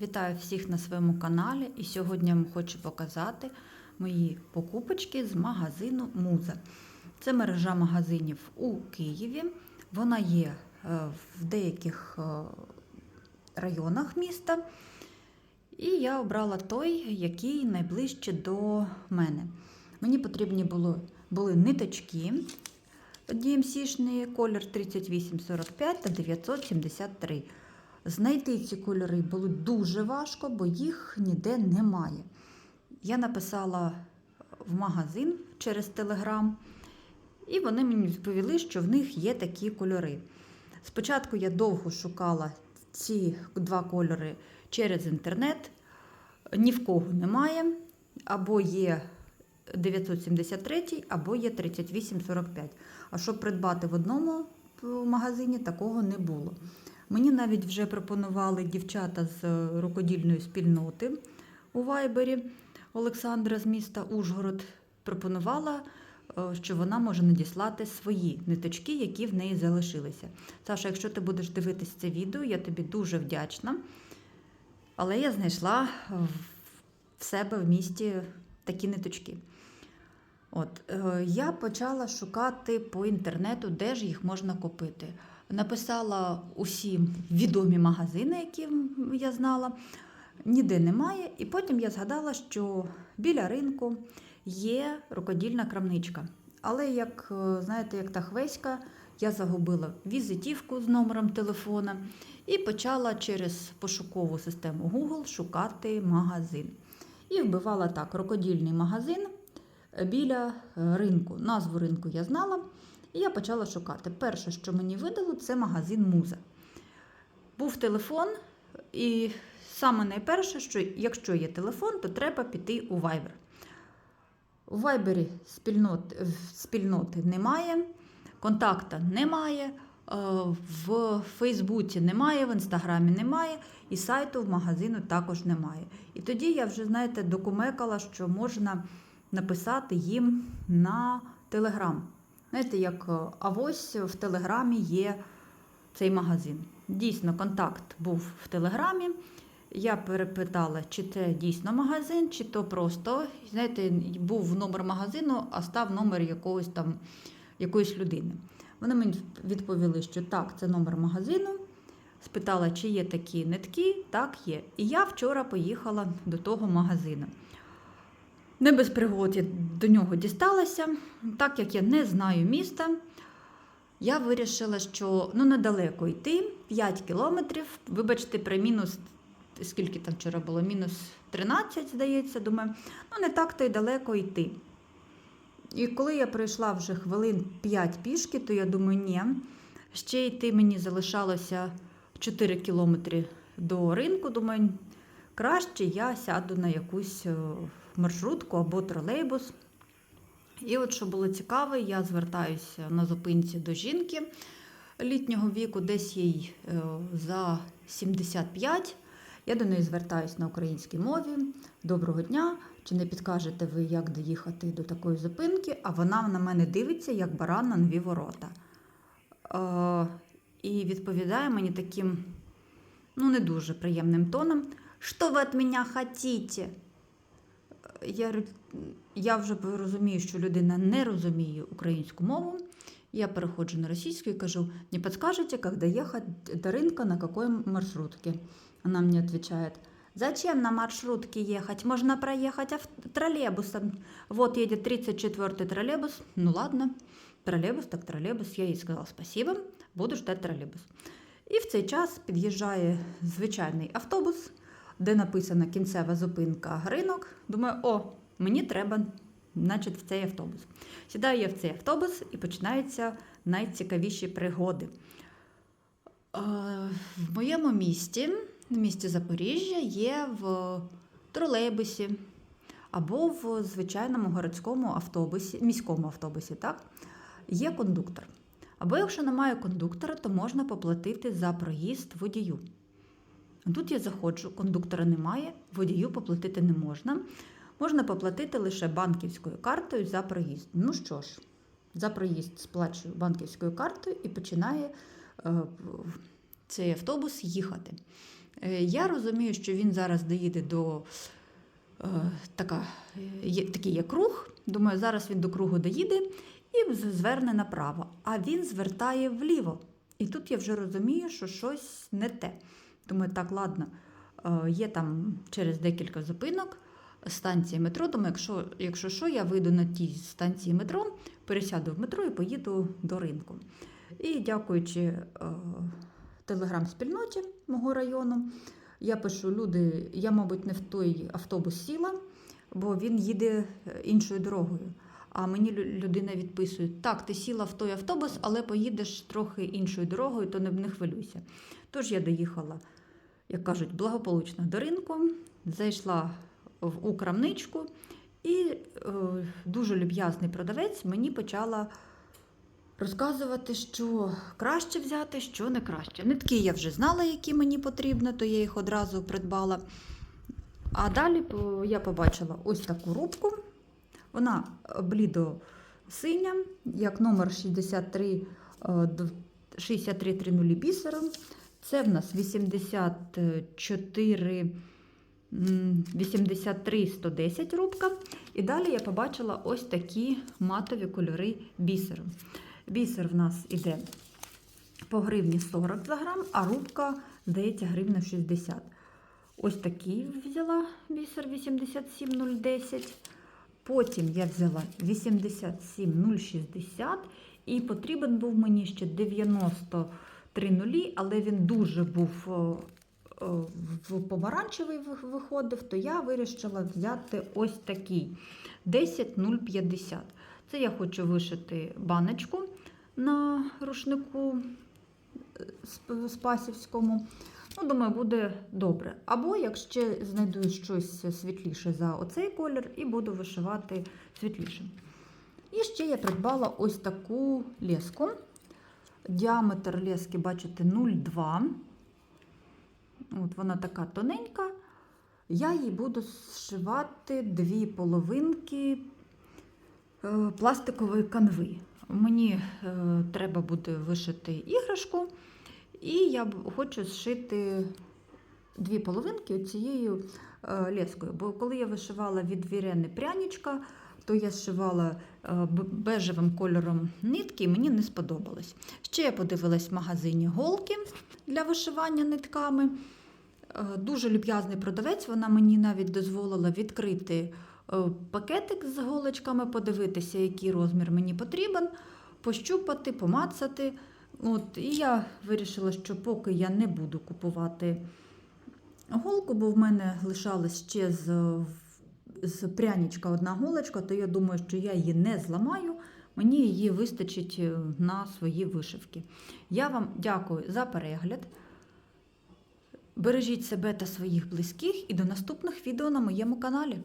Вітаю всіх на своєму каналі. І сьогодні я вам хочу показати мої покупочки з магазину Муза. Це мережа магазинів у Києві. Вона є е, в деяких е, районах міста. І я обрала той, який найближче до мене. Мені потрібні було, були ниточки DMC-шні, колір 3845 та 973. Знайти ці кольори було дуже важко, бо їх ніде немає. Я написала в магазин через Телеграм, і вони мені відповіли, що в них є такі кольори. Спочатку я довго шукала ці два кольори через інтернет, ні в кого немає, або є 973, або є 3845. А щоб придбати в одному магазині, такого не було. Мені навіть вже пропонували дівчата з е, рукодільної спільноти у Вайбері Олександра з міста Ужгород. Пропонувала, е, що вона може надіслати свої ниточки, які в неї залишилися. Саша, якщо ти будеш дивитись це відео, я тобі дуже вдячна. Але я знайшла в себе в місті такі ниточки. От, е, я почала шукати по інтернету, де ж їх можна купити. Написала усі відомі магазини, які я знала, ніде немає. І потім я згадала, що біля ринку є рукодільна крамничка. Але, як е, знаєте, як та хвеська, я загубила візитівку з номером телефона і почала через пошукову систему Google шукати магазин. І вбивала так: рукодільний магазин біля е, ринку. Назву ринку я знала. І я почала шукати. Перше, що мені видало, це магазин Муза. Був телефон, і саме найперше, що якщо є телефон, то треба піти у Viber. У Viber спільнот, спільноти немає, контакта немає, е, в Фейсбуці немає, в Інстаграмі немає, і сайту в магазину також немає. І тоді я вже, знаєте, докумекала, що можна написати їм на Телеграм. Знаєте, як авось в Телеграмі є цей магазин. Дійсно, контакт був в Телеграмі. Я перепитала, чи це дійсно магазин, чи то просто. Знаєте, був номер магазину, а став номер якогось там, якоїсь людини. Вони мені відповіли, що так, це номер магазину. Спитала, чи є такі нитки. Так, є. І я вчора поїхала до того магазину. Не без пригод я до нього дісталася. Так як я не знаю міста, я вирішила, що ну, недалеко йти 5 кілометрів. Вибачте, при мінус, скільки там вчора було, мінус 13, здається, думаю, ну не так то й далеко йти. І коли я пройшла вже хвилин 5 пішки, то я думаю, ні, ще йти мені залишалося 4 кілометри до ринку. Думаю, краще я сяду на якусь маршрутку або тролейбус. І от, що було цікаве, я звертаюся на зупинці до жінки літнього віку, десь їй е, за 75. Я до неї звертаюся на українській мові. Доброго дня! Чи не підкажете ви, як доїхати до такої зупинки? А вона на мене дивиться, як баран на нові ворота. Е, і відповідає мені таким, ну, не дуже приємним тоном. Що ви від мене хочете? Я, я вже розумію, що людина не розуміє українську мову. Я переходжу на російську і кажу, не подскажете, как доехать до рынка, на какой маршрутке? Она мне отвечает, зачем на маршрутке ехать? Можно проехать троллейбусом. Вот едет 34-й троллейбус. Ну ладно, троллейбус, так троллейбус. Я їй сказала спасибо, буду ждать троллейбус. І в цей час під'їжджає звичайний автобус де написана кінцева зупинка ринок. Думаю, о, мені треба значить, в цей автобус. Сідаю я в цей автобус і починаються найцікавіші пригоди. В моєму місті, в місті Запоріжжя, є в тролейбусі або в звичайному городському автобусі, міському автобусі, так, є кондуктор. Або якщо немає кондуктора, то можна поплатити за проїзд водію. Тут я заходжу, кондуктора немає, водію поплатити не можна. Можна поплатити лише банківською картою за проїзд. Ну що ж, за проїзд сплачую банківською картою і починає е, цей автобус їхати. Е, Я розумію, що він зараз доїде до е, така, є, такий є круг. Думаю, зараз він до кругу доїде і зверне направо. А він звертає вліво. І тут я вже розумію, що щось не те. Думаю, так, ладно, е, є там через декілька зупинок станції метро. Думаю, якщо, якщо що, я вийду на тій станції метро, пересяду в метро і поїду до ринку. І дякуючи е, телеграм-спільноті мого району, я пишу: люди, я, мабуть, не в той автобус сіла, бо він їде е, іншою дорогою. А мені людина відписує: так, ти сіла в той автобус, але поїдеш трохи іншою дорогою, то не, не хвилюйся. Тож я доїхала, як кажуть, благополучно до ринку, зайшла в у крамничку, і е, дуже люб'язний продавець мені почала розказувати, що краще взяти, що не краще. Нитки я вже знала, які мені потрібно, то я їх одразу придбала. А далі я побачила ось таку рубку. Вона е, блідо синя, як номер 63, е, д- 6330 бісером. Це в нас 84 83 110 рубка. І далі я побачила ось такі матові кольори бісером. Бісер в нас іде по гривні 40 за грам, а рубка, здається, гривна 60. Ось такий взяла бісер 87010. Потім я взяла 87060 і потрібен був мені ще 93 нулі, але він дуже був о, о, в помаранчевий виходив, то я вирішила взяти ось такий 10050. Це я хочу вишити баночку на рушнику е, спасівському. Ну, думаю, буде добре. Або якщо знайду щось світліше за оцей колір, і буду вишивати світлішим. І ще я придбала ось таку леску. Діаметр лески, бачите, 0,2. От вона така тоненька. Я їй буду зшивати дві половинки е, пластикової канви. Мені е, треба буде вишити іграшку, і я хочу зшити дві половинки цією е, лескою. Бо коли я вишивала від вірени прянічка, то я зшивала бежевим кольором нитки, мені не сподобалось. Ще я подивилась в магазині голки для вишивання нитками. Е, Дуже люб'язний продавець, вона мені навіть дозволила відкрити е, пакетик з голочками, подивитися, який розмір мені потрібен, пощупати, помацати. От, і я вирішила, що поки я не буду купувати голку, бо в мене лишалась ще з, з прянічка одна голочка, то я думаю, що я її не зламаю. Мені її вистачить е, на свої вишивки. Я вам дякую за перегляд. Бережіть себе та своїх близьких і до наступних відео на моєму каналі.